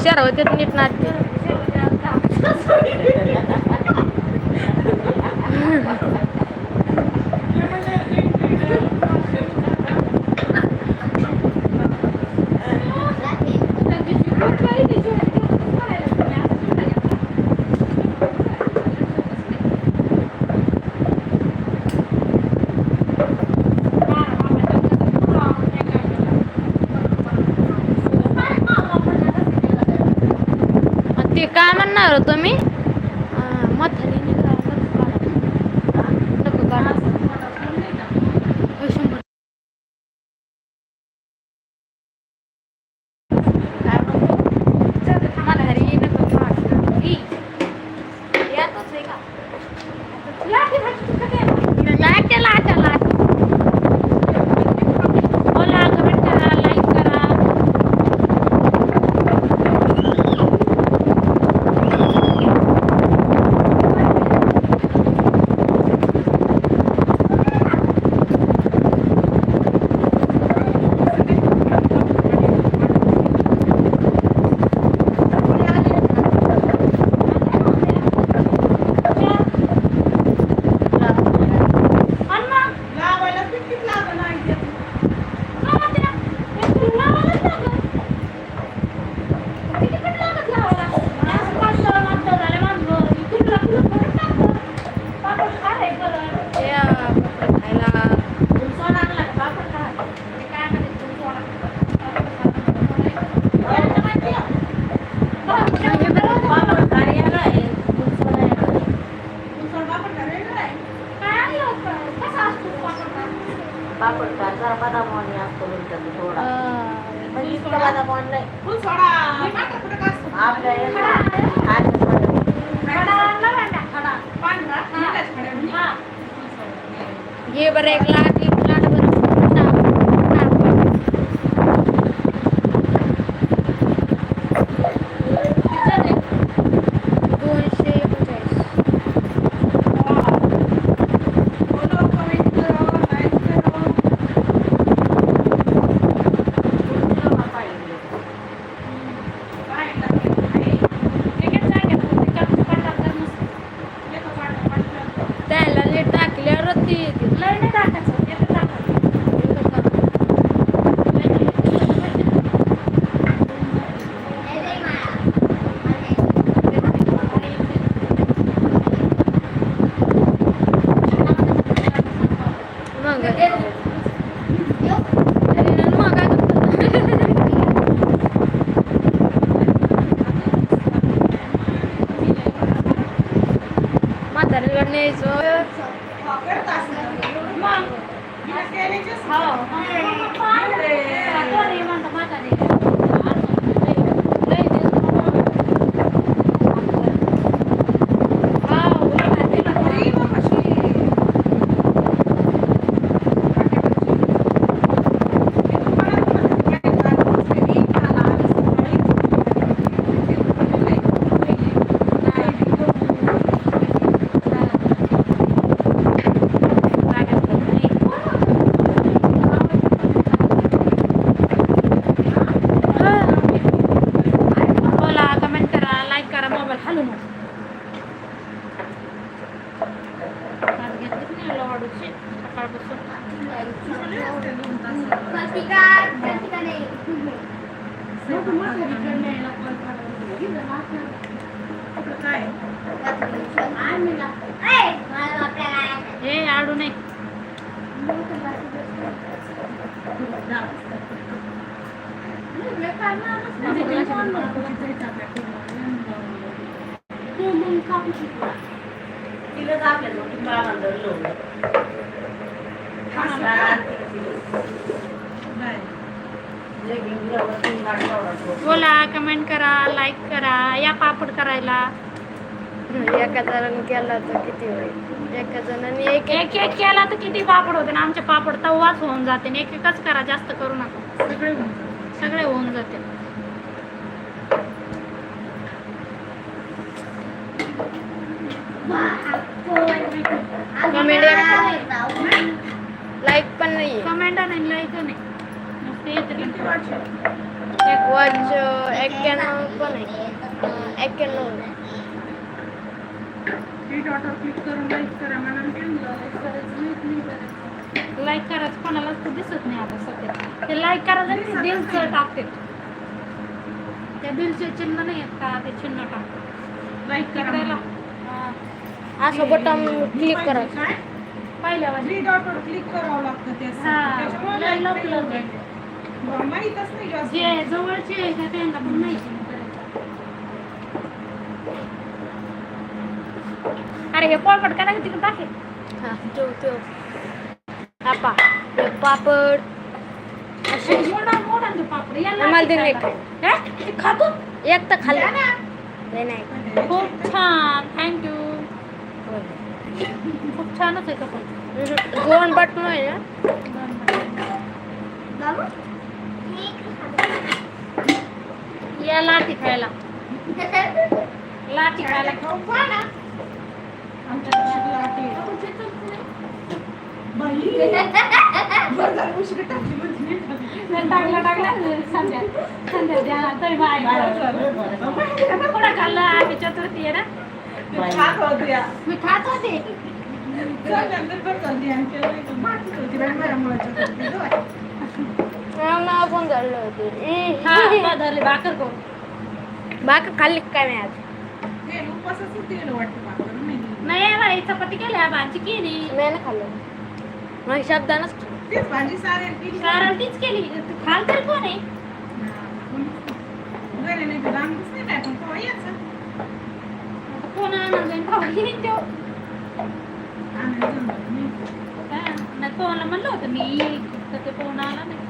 ಹುಷಾರು ಹೋಗ್ತೈತಿ ನಿಟ್ಟು ನಾಟ್ಯ તમે? काय हे आडू नाही तिला आपल्या बाबांना बोला कमेंट करा लाईक करा या पापड करायला. एका जणांनी केला तर किती होईल? एका जणांनी एक एक एक केला तर किती पापड होते? ना आमचे पापड तवाच होऊन जाते. आणि एक एकच करा जास्त करू नका. सगळे होऊन जाते. सगळे होऊन जाते. कमेंट लाईक पण नाही कमेंट नाही लाईक नाही. पण आहे अं, एक्क्याण्णव लाईक करायचं कोणालाच तर दिसत नाही आता सध्या. ते लाईक करायचं बिलचं टाकते. त्या बिलचे चिन्ह नाही आहेत का? ते चिन्ह टाकते लाईक करायला हा. असं बटन क्लिक करायचं पहिल्या क्लिक करावं लागतं ते माहीतच नाही जास्त. जे जवळचे आहे का त्यांना पण माहिती नाही करायचं. अरे हे पोळपट करा तिकडे टाके. हा तो तो आपा हे पापड. असे तो पापड. याला आम्हाला ते नाही. हे? ते खातो? एक तर खाल्लं. नाही नाही. खूप छान. थँक्यू खूप छानच आहे कपल हम्म. दोन बटन आहे ना? या लाठी खायला. लाठी खायला. खाऊ ना आमच्या टाकला टाकला संध्या संध्या द्या. तरी बाय कोणा खाल्ला आम्ही चतुर्थी आहे ना? मी खात होते. नाही होती. हा धरले. भाकर करून बाकी खाल्ली काय मी आज? भाकर, नाही. नाही बाई चपाती केल्या भाजी केली. मी नाही खाल्लं. मग शब्दानच. कारण तीच केली. खाल तरी कोण आहे? नाही. नाही नाही? कोण खाऊ तो. नाही. नाही पोहला म्हणलं होतं मी. तर ते पोहणं आला नाही.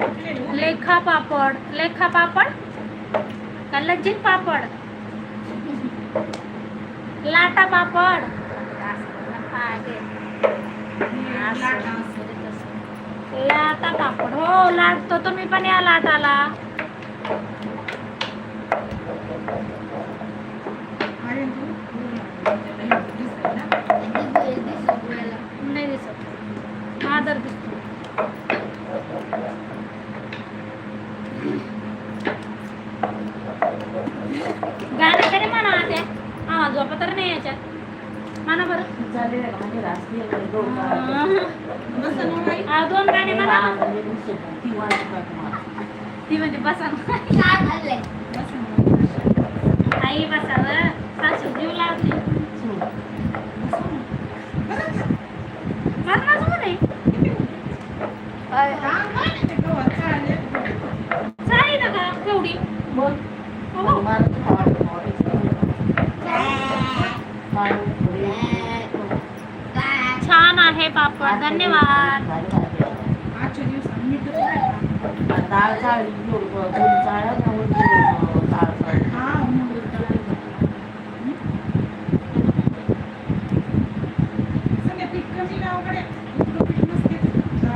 लेखा पापड लेखा पापड? का लज्जित पापड? लाटा पापड? लाटा लाटा पापड. हो लाटतो तुम्ही पण या लाटाला आहे ना तू? दिसतंय ना? नाही दिसत आदर दिसतो गाणं तरी म्हणा ते हा झोपा तर नाही याच्यात म्हणा बरं झालेलं आहे, म्हणजे राष्ट्रीय दोन गाणं. बसा ना बाई. हा, दोन गाणे म्हणा लहान म्हणजे नुसते ती वाजत नाही तुम्हाला. ती म्हणजे बसा ना. बसा ना. आई बसावं सासू जीव लावते हम्म. मरणाच कोण आहे हा, काय नाही ते गवत काढले. चालेल ना का केवढी बोल. हो. मला तर आवडतं, आवडतं. काय पुढे? छान आहे पापड. धन्यवाद. झालं, झालं. आजच्या डाळ चाळली दोन दोन चाळ्या ना वरती डाळ चाळली हा, मग सगळं पीठ कमी गावाकडे. इकडं पीठ नसते.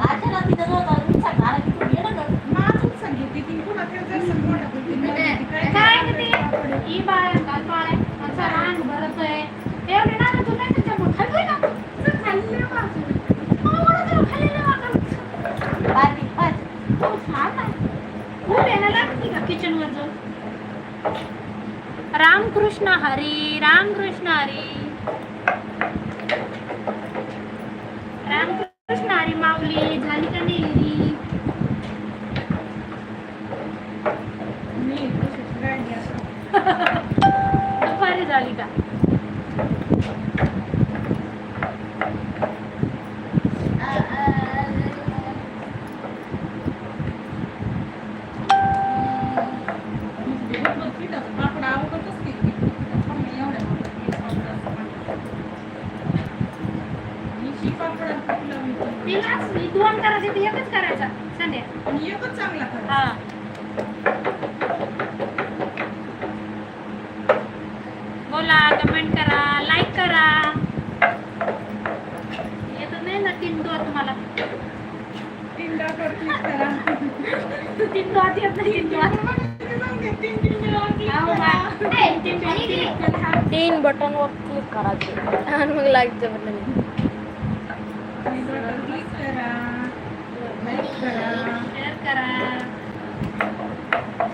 आता ना तिथं जाऊ आता मी सांगणार की तू ये ना गं. माझंच सांगितली ती पुन्हा ते जर समोर टाकली, ती म्हणते, काय काय करायचं? म्हणते ही बाळ काल बाळ आहे आमचा रांग भरत आहे एवढे ना तू नाही त्याच्यामुळे ना खाल्ले किचनवर जाऊन रामकृष्ण हरी रामकृष्ण हरी रामकृष्ण हरी माऊली झाली का नाही घरी? एखाद्या आणि एकच चांगला करा हा बोला कमेंट करा लाईक करा. येत नाही ना तीन दोन तुम्हाला. तीन डॉट वर क्लिक करा. तीन येत नाही तीन डॉट क्लिक. तीन करायचे आणि मग लाईकचं बटन वर क्लिक करा लाईक करा. शेअर करा.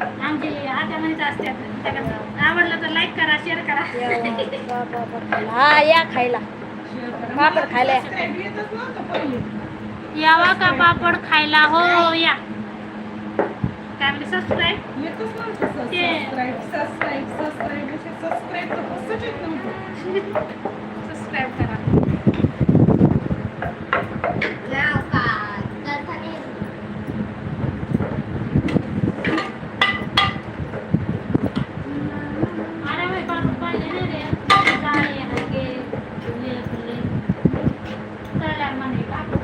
आमची आत्या म्हणत असतात आवडलं तर लाईक करा शेअर करा. हा या खायला. पापड खायला यावा का पापड खायला? हो या. काय म्हणजे subscribe subscribe subscribe subscribe subscribe तर कसंच येत नव्हतं सबस्क्राईब करा अरे भाई पापड पाहिजे नाही रे जाळे आहे गे फुले फुले तळल्या म्हणे पापड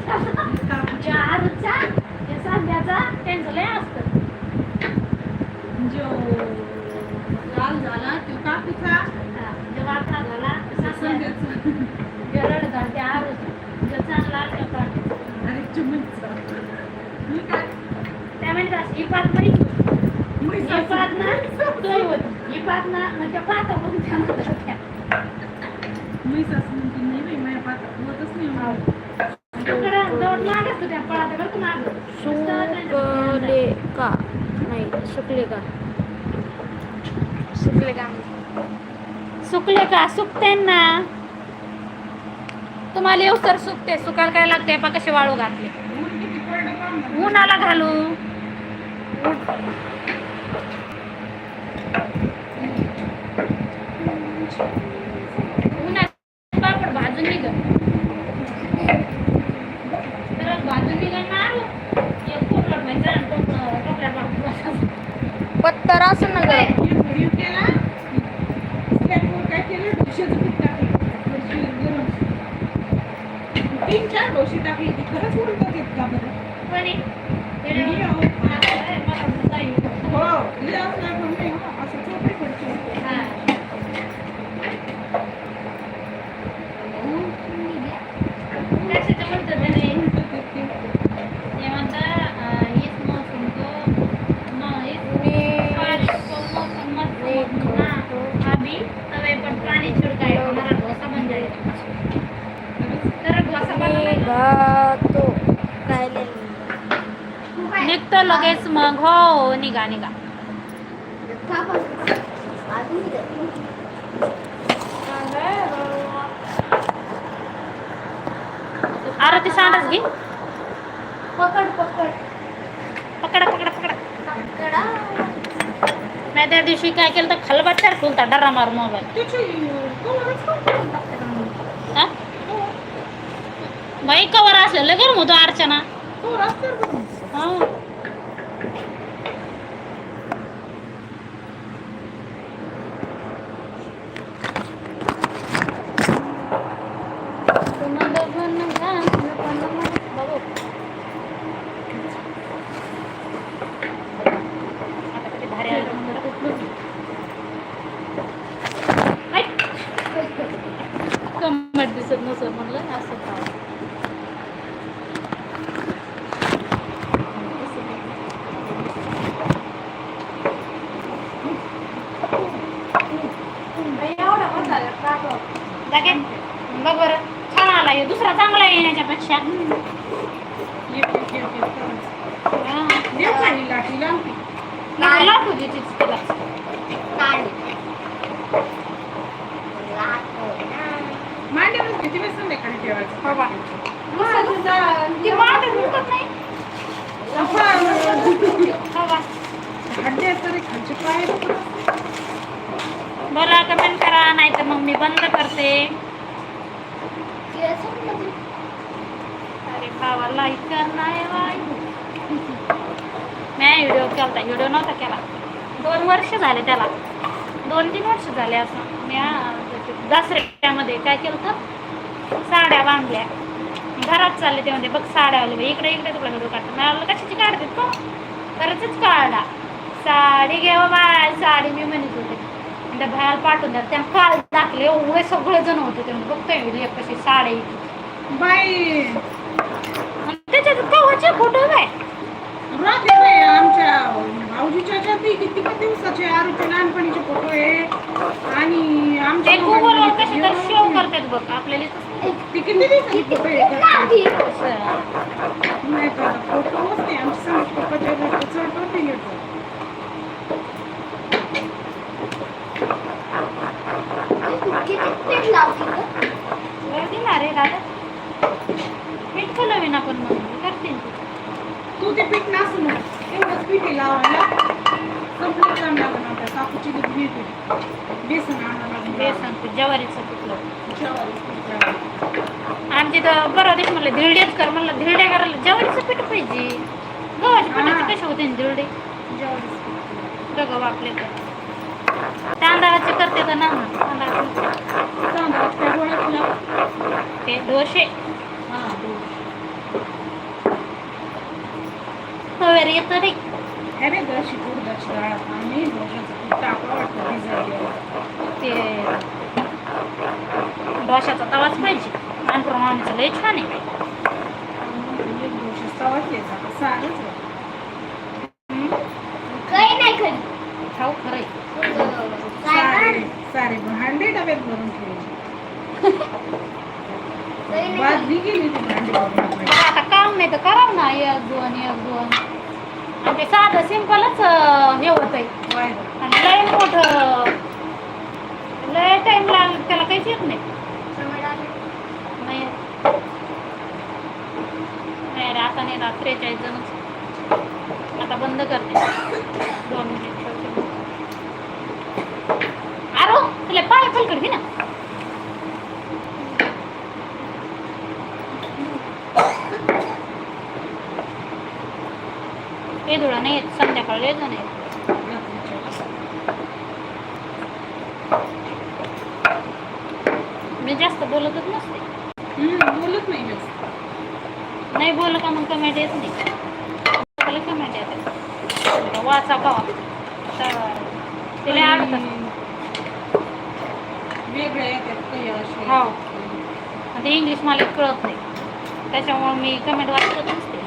चारूचा ते सध्याचा त्यांचं लय असतं जो लाल झाला तो कापूचा हा, जे वाटला झाला तसा संध्याचा गरड घालते आरूचा जे चांगला ते काढते अरे चुमचा मी काय त्या म्हणतात ही पात नाही मी ही पात ना तोय होती ही पात म्हणजे पाता म्हणून त्या म्हणत होत्या. मी सासू म्हणते नाही बाई माझ्या पात्रात होतच नाही मला. तिकडं जवळ मागच होत्या पळात्या बरं का मागं. सुकले का नाही सुकले का सुकले का सुकले का सुकते ना तुम्हाला येऊ सर सुकते सुकायला काय लागते पा कसे वाळू घातले? उन्हाला घालू उन्हात पापड भाजून निघ तर भाजून निघ ना एक कोपऱ्यात व्हायचं आणि कोप- कोपऱ्यात पापड भाजायचं. पत्तर असं ना गं. तीन चार डोशी टाकली ती खरंच उडतात का बरं हो लय असणार पण नाही हो. असं चोपडी पडते हा. कशाचं म्हणतात त्याने? उलटं ते- ते. ये म्हणता अं, इस मौसम को म- इस बारिश को मौसम मत समझो ना अभी तवे पर पानी छिड़काए हमारा डोसा बन जाएगा तर डोसा बनवायला तो निघतो लगेच मग. हो निघा निघा. अरे ते सांडच घे पकड पकड. पकडा पकडा पकडा. मी त्या दिवशी काय केलं तर खलबत्त्यावर खुलता डरा मार मोबाईल त्याची कवरच नव्हतं. हा बाई कवर असलेलं गरम होतो अर्चना? हा. दिसत नसं म्हणलं असं खावं. जागे बघ बरं छान आला हे दुसरा चांगला आहे येण्याच्यापेक्षा एक- एक- एक- एक करायचं. हा. देव काही लाठी लांबी. नको लाटू दे तिचं तिला. मांडीवरच किती वेळ संध्याकाळी ठेवायचं हो बा. ती मांडत उठत नाही. हो बा. हड्ड्या तरी खालचे पाय दुखत. बोला कमेंट करा नाही तर मग मी बंद करते. अरे भावा लाईक करणार बाई. मी व्हिडिओ केलता. व्हिडिओ नव्हता केला. दोन वर्ष झाले त्याला. दोन तीन वर्ष झाले असं. मी आ- दसऱ्यामध्ये काय केलं तर साड्या बांधल्या. घरात चालले ते म्हणते बघ साड्या आले इकडे इकडे तुला व्हिडिओ काढतो. मला कशाची काढतात का खरंच काढला साडी घ्यावं बाय साडी मी म्हणत होते. त्या बाहेर पाठवून द्या. त्या काल दाखले एवढे सगळे जण होते ते. बघतोय मी लेक कशी साडी. बाई. त्याच्यात कवाचे फोटो काय राहते बाई आमच्या भाऊजीच्या किती दिवसाचे आरूचे लहानपणीचे फोटो आहे. आणि आमच्या गुगलवर कसे तर शो करतात बघ आपल्याला. ते किती दिवसाचे फोटो आहे. नाही का? फोटो आमच्या पप्पाच्या चढ नव्हते घेतो गर्दी ना रे दादा. पीठ फुलवीन आपण मग. करते. तू ते पीठ नासू ना तेवढंच पीठ आहे लावायला. संपलं काम बेसन बेसन पीठ ज्वारीचं. आमची तर बरं दिवस म्हणलं धिरडेच कर म्हणलं धिरड्या करायला ज्वारीचं पीठ पाहिजे. गव्हाच्या हा. पिठाचे कसे होते न धिरडे? ज्वारीचं पीठ. गव्हा आपले तर. तांदळाचे करते तर ना? ते दूध. हवेर येतं रे बघ अशी उडदाची डाळ आणि वाटतं भिजायला. ते डोशाचा तवाच पाहिजे आणि प्रमाणाचं लय छान आहे डोसा तवाच घ्यायचा. असं आता काम नाही तर करावं ना एक दोन एक दोन. ते साधं सिंपलच हे होत आहे. आणि लय मोठं लय टाइम लागला त्याला काहीच येत नाही. नाही. आता नाही रात त्रेचाळीस जणच. आता बंद करते. दोन मिनिट. ठेवते आरो तुला पाय पलकड घे ना हे धुळा नाही नाही? मी जास्त बोलतच नसते. बोलत नाही जास्त. नाही बोललं का मग कमेंट येत नाही? कमेंट येते वाचा पावा तिला आवडत वेगळ्या येतात. हो. ते इंग्लिश मला कळत नाही. त्याच्यामुळे मी कमेंट वाचतच नसते.